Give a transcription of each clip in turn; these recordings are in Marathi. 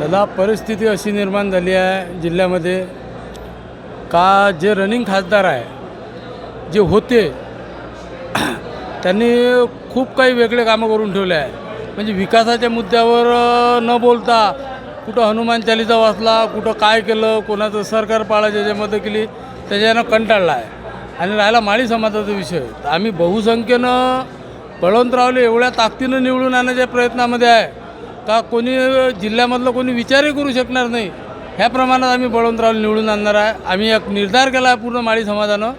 त्याला परिस्थिती अशी निर्माण झाली आहे जिल्ह्यामध्ये का जे रनिंग खासदार आहे जे होते त्यांनी खूप काही वेगळे कामं करून ठेवले आहे. म्हणजे विकासाच्या मुद्द्यावर न बोलता कुठं हनुमान चालिसा वाचला कुठं काय केलं कोणाचं सरकार पाळा ज्याच्यामध्ये केली त्याच्यानं कंटाळला आहे. आणि राहिला माळी समाजाचा विषय. तर आम्ही बहुसंख्येनं बळवंतरावले एवढ्या ताकदीनं निवडून आणण्याच्या प्रयत्नामध्ये आहे. का कोणी जिल्ह्यामधलं कोणी विचारही करू शकणार नाही. ह्या प्रमाणात आम्ही बळवंतराव निवडून आणणार आहे. आम्ही एक निर्धार केला आहे पूर्ण माळी समाजानं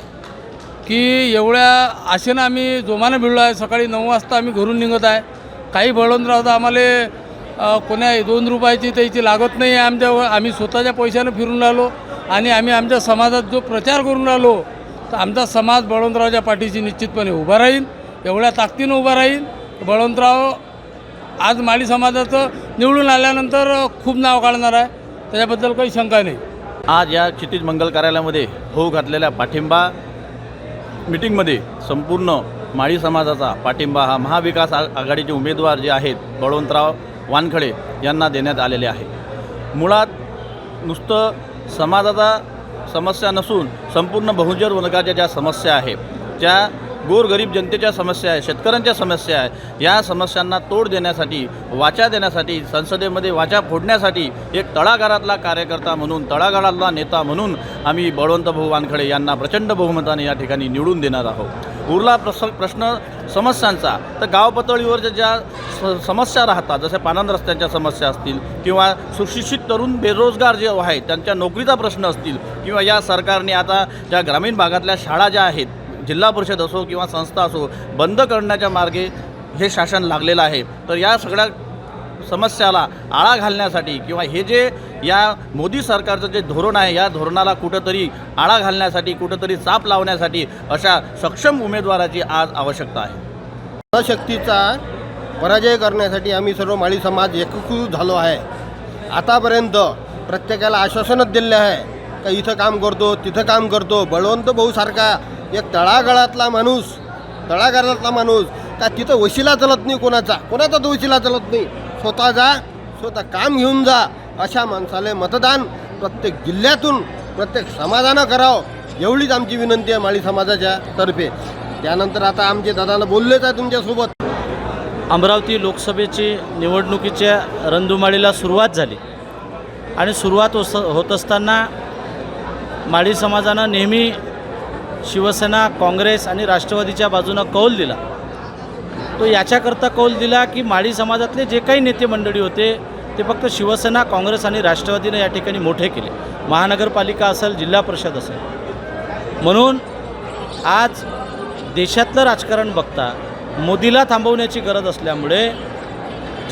की एवढ्या आशेनं आम्ही जोमानं भिडलो आहे. सकाळी नऊ वाजता आम्ही घरून निघत आहे. काही बळवंतराव तर आम्हाला कोण्या दोन रुपयाची त्याची लागत नाही आहे आमच्या आम्ही स्वतःच्या पैशानं फिरून राहिलो आणि आम्ही आमच्या समाजात जो प्रचार करून राहिलो तर आमचा समाज बळवंतरावच्या पाठीशी निश्चितपणे उभा राहील. एवढ्या ताकदीनं उभा राहील. बळवंतराव आज माळी समाजाचं निवडून आल्यानंतर खूप नाव काढणार आहे. त्याच्याबद्दल काही शंका नाही. आज या क्षितिज मंगल कार्यालयामध्ये होऊ घातलेल्या पाठिंबा मिटिंगमध्ये संपूर्ण माळी समाजाचा पाठिंबा हा महाविकास आ- आघाडीचे उमेदवार जे आहेत बळवंतराव वानखडे यांना देण्यात आलेले आहे. मुळात नुसतं समाजाचा समस्या नसून संपूर्ण बहुजन वर्गाच्या ज्या समस्या आहेत त्या गोरगरीब जनतेच्या समस्या आहे शेतकऱ्यांच्या समस्या आहे. या समस्यांना तोड देण्यासाठी वाचा देण्यासाठी संसदेमध्ये वाचा फोडण्यासाठी एक तळागाळातला कार्यकर्ता म्हणून तळागाळातला नेता म्हणून आम्ही बळवंतभाऊ वानखडे यांना प्रचंड बहुमताने या ठिकाणी निवडून देणार आहोत. उरला प्रस प्रश्न समस्यांचा तर गाव पातळीवरच्या ज्या स समस्या राहतात जसे पानंद रस्त्यांच्या समस्या असतील किंवा सुशिक्षित तरुण बेरोजगार जे आहेत त्यांच्या नोकरीचा प्रश्न असतील किंवा या सरकारने आता ज्या ग्रामीण भागातल्या शाळा ज्या आहेत जिल्हा परिषद असो किंवा संस्था असो बंद करण्याच्या मार्गे हे शासन लागलेलं आहे. तर या सगळ्या समस्याला आळा घालण्यासाठी किंवा हे जे या मोदी सरकारचं जे धोरण आहे या धोरणाला कुठंतरी आळा घालण्यासाठी कुठंतरी चाप लावण्यासाठी अशा सक्षम उमेदवाराची आज आवश्यकता आहे. शक्तीचा पराजय करण्यासाठी आम्ही सर्व माळी समाज एककृत झालो आहे. आतापर्यंत प्रत्येकाला आश्वासनच दिले आहे का इथं काम करतो तिथं काम करतो बळवंत भाऊसारखा एक तळागाळातला माणूस तळागाळातला माणूस का तिथं वशिला चलत नाही कोणाचा? कोणाचा तो वशिला चलत नाही? स्वतः जा स्वतः काम घेऊन जा. अशा माणसाला मतदान प्रत्येक जिल्ह्यातून प्रत्येक समाजानं करावं. एवढीच आमची विनंती आहे माळी समाजाच्या तर्फे. त्यानंतर आता आमचे दादाला बोललेच आहे तुमच्यासोबत. अमरावती लोकसभेची निवडणुकीच्या रणधुमाळीला सुरुवात झाली. आणि सुरुवात होत असताना माळी समाजानं नेहमी शिवसेना काँग्रेस आणि राष्ट्रवादीच्या बाजूनं कौल दिला. तो याच्याकरता कौल दिला की माळी समाजातले जे काही नेते मंडळी होते ते फक्त शिवसेना काँग्रेस आणि राष्ट्रवादीनं या ठिकाणी मोठे केले. महानगरपालिका असेल जिल्हा परिषद असेल. म्हणून आज देशातलं राजकारण बघता मोदीला थांबवण्याची गरज असल्यामुळे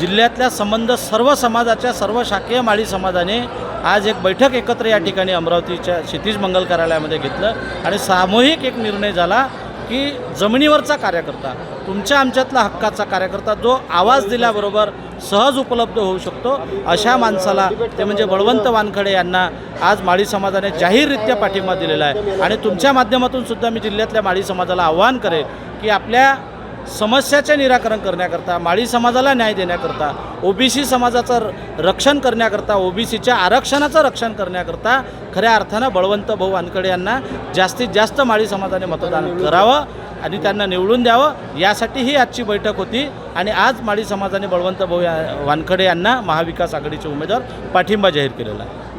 जिल्ह्यातल्या संबंध सर्व समाजाच्या सर्व शाकीय माळी समाजाने आज एक बैठक एकत्र या ठिकाणी अमरावतीच्या क्षितिज मंगल कार्यालयामध्ये घेतलं आणि सामूहिक एक निर्णय झाला की जमिनीवरचा कार्यकर्ता तुमच्या आमच्यातला हक्काचा कार्यकर्ता जो आवाज दिल्याबरोबर सहज उपलब्ध होऊ शकतो अशा माणसाला ते म्हणजे बळवंत वानखडे यांना आज माळी समाजाने जाहीररित्या पाठिंबा दिलेला आहे. आणि तुमच्या माध्यमातून सुद्धा मी जिल्ह्यातल्या माळी समाजाला आव्हान करेन की आपल्या समस्याचे निराकरण करण्याकरता माळी समाजाला न्याय देण्याकरता ओबीसी समाजाचं र- रक्षण करण्याकरता ओबीसीच्या आरक्षणाचं रक्षण करण्याकरता खऱ्या अर्थानं बळवंत भाऊ वानकडे यांना जास्तीत जास्त माळी समाजाने मतदान करावं आणि त्यांना निवडून द्यावं. यासाठी ही आजची बैठक होती आणि आज माळी समाजाने बळवंत भाऊ या- वानखडे यांना महाविकास आघाडीचे उमेदवार पाठिंबा जाहीर केलेला आहे.